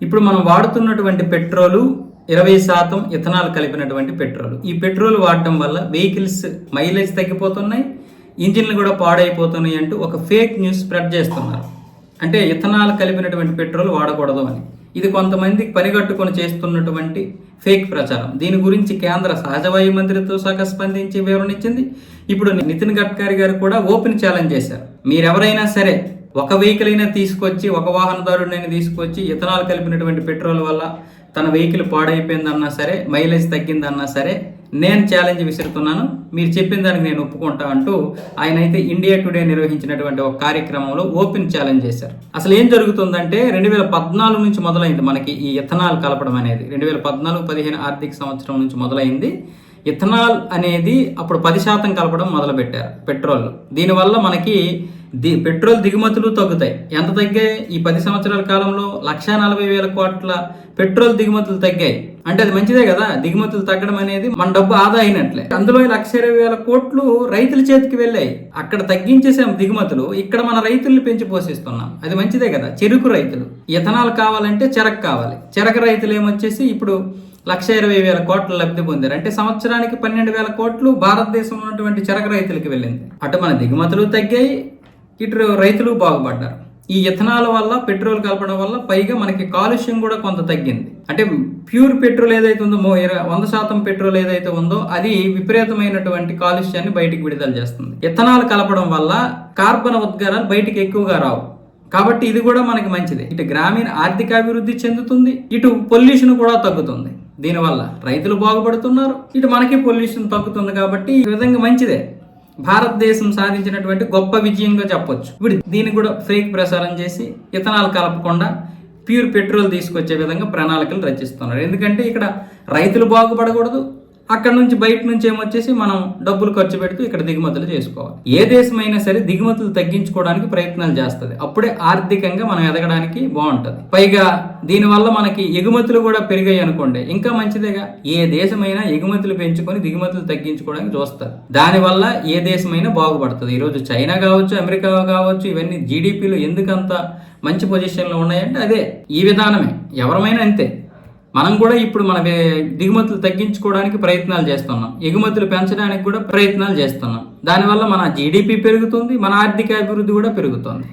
ఇప్పుడు మనం వాడుతున్నటువంటి పెట్రోలు ఇరవై శాతం ఇథనాల్ కలిపినటువంటి పెట్రోల్. ఈ పెట్రోల్ వాడటం వల్ల వెహికల్స్ మైలేజ్ తగ్గిపోతున్నాయి ఇంజిన్లు కూడా పాడైపోతున్నాయి అంటూ ఒక ఫేక్ న్యూస్ స్ప్రెడ్ చేస్తున్నారు. అంటే ఇథనాల్ కలిపినటువంటి పెట్రోల్ వాడకూడదు అని. ఇది కొంతమంది పనిగట్టుకొని చేస్తున్నటువంటి ఫేక్ ప్రచారం. దీని గురించి కేంద్ర సహజవాయు మంత్రిత్వ శాఖ స్పందించి వివరణ ఇచ్చింది. ఇప్పుడు నితిన్ గడ్కరీ గారు కూడా ఓపెన్ ఛాలెంజ్ చేశారు. మీరెవరైనా సరే ఒక వెహికల్ అయినా తీసుకొచ్చి ఒక వాహనదారుడినైనా తీసుకొచ్చి ఇథనాల్ కలిపినటువంటి పెట్రోల్ వల్ల తన వెహికల్ పాడైపోయిందన్నా సరే మైలేజ్ తగ్గిందన్నా సరే నేను ఛాలెంజ్ విసురుతున్నాను. మీరు చెప్పిన దానికి నేను ఒప్పుకుంటా అంటూ ఆయన అయితే ఇండియా టుడే నిర్వహించినటువంటి ఒక కార్యక్రమంలో ఓపెన్ ఛాలెంజ్ చేశారు. అసలు ఏం జరుగుతుందంటే రెండు వేల పద్నాలుగు నుంచి మొదలైంది మనకి ఈ ఇథనాల్ కలపడం అనేది. రెండు వేల పద్నాలుగు పదిహేను ఆర్థిక సంవత్సరం నుంచి మొదలైంది. ఇథనాల్ అనేది అప్పుడు పది శాతం కలపడం మొదలుపెట్టారు పెట్రోల్. దీనివల్ల మనకి ది పెట్రోల్ దిగుమతులు తగ్గుతాయి. ఎంత తగ్గాయి? ఈ పది సంవత్సరాల కాలంలో లక్షా నలభై వేల కోట్ల పెట్రోల్ దిగుమతులు తగ్గాయి. అంటే అది మంచిదే కదా? దిగుమతులు తగ్గడం అనేది మన డబ్బు ఆదా అయినట్లే. అందులో లక్ష ఇరవై వేల కోట్లు రైతుల చేతికి వెళ్ళాయి. అక్కడ తగ్గించేసాం దిగుమతులు. ఇక్కడ మన రైతుల్ని పెంచి పోషిస్తున్నాం. అది మంచిదే కదా? చెరుకు రైతులు. ఇథనాల్ కావాలంటే చెరకు కావాలి. చెరకు రైతులు ఏమొచ్చేసి ఇప్పుడు లక్ష ఇరవై వేల కోట్ల లబ్ధి పొందారు. అంటే సంవత్సరానికి పన్నెండు వేల కోట్లు భారతదేశంలో ఉన్నటువంటి చెరకు రైతులకి వెళ్ళింది. అటు మన దిగుమతులు తగ్గాయి ఇటు రైతులు బాగుపడ్డారు. ఈ ఇథనాల్ వల్ల పెట్రోల్ కలపడం వల్ల పైగా మనకి కాలుష్యం కూడా కొంత తగ్గింది. అంటే ప్యూర్ పెట్రోల్ ఏదైతే ఉందో మో- వంద శాతం పెట్రోల్ ఏదైతే ఉందో అది విపరీతమైనటువంటి కాలుష్యాన్ని బయటికి విడుదల చేస్తుంది. ఇథనాల్ కలపడం వల్ల కార్బన్ ఉద్గారాలు బయటికి ఎక్కువగా రావు. కాబట్టి ఇది కూడా మనకి మంచిది. ఇటు గ్రామీణ ఆర్థికాభివృద్ధి చెందుతుంది ఇటు పొల్యూషన్ కూడా తగ్గుతుంది. దీనివల్ల రైతులు బాగుపడుతున్నారు ఇటు మనకి పొల్యూషన్ తగ్గుతుంది కాబట్టి ఈ విధంగా మంచిదే. భారతదేశం సాధించినటువంటి గొప్ప విజయంగా చెప్పొచ్చు. ఇప్పుడు దీన్ని కూడా ఫేక్ ప్రసారం చేసి ఇథనాల్ కలపకుండా ప్యూర్ పెట్రోల్ తీసుకొచ్చే విధంగా ప్రణాళికలు రచిస్తున్నారు. ఎందుకంటే ఇక్కడ రైతులు బాగుపడకూడదు అక్కడ నుంచి బయట నుంచి ఏమొచ్చేసి మనం డబ్బులు ఖర్చు పెడుతూ ఇక్కడ దిగుమతులు చేసుకోవాలి. ఏ దేశమైనా సరే దిగుమతులు తగ్గించుకోవడానికి ప్రయత్నాలు చేస్తుంది. అప్పుడే ఆర్థికంగా మనం ఎదగడానికి బాగుంటుంది. పైగా దీనివల్ల మనకి ఎగుమతులు కూడా పెరిగాయి అనుకోండి. ఇంకా మంచిదేగా? ఏ దేశమైనా ఎగుమతులు పెంచుకొని దిగుమతులు తగ్గించుకోవడానికి చూస్తారు. దానివల్ల ఏ దేశమైనా బాగుపడుతుంది. ఈరోజు చైనా కావచ్చు అమెరికా కావచ్చు ఇవన్నీ జీడిపిలు ఎందుకంత మంచి పొజిషన్లో ఉన్నాయంటే అదే. ఈ విధానమే. ఎవరమైనా అంతే. మనం కూడా ఇప్పుడు మన దిగుమతులు తగ్గించుకోవడానికి ప్రయత్నాలు చేస్తున్నాం. ఎగుమతులు పెంచడానికి కూడా ప్రయత్నాలు చేస్తున్నాం. దానివల్ల మన జీడిపి పెరుగుతుంది మన ఆర్థిక అభివృద్ధి కూడా పెరుగుతుంది.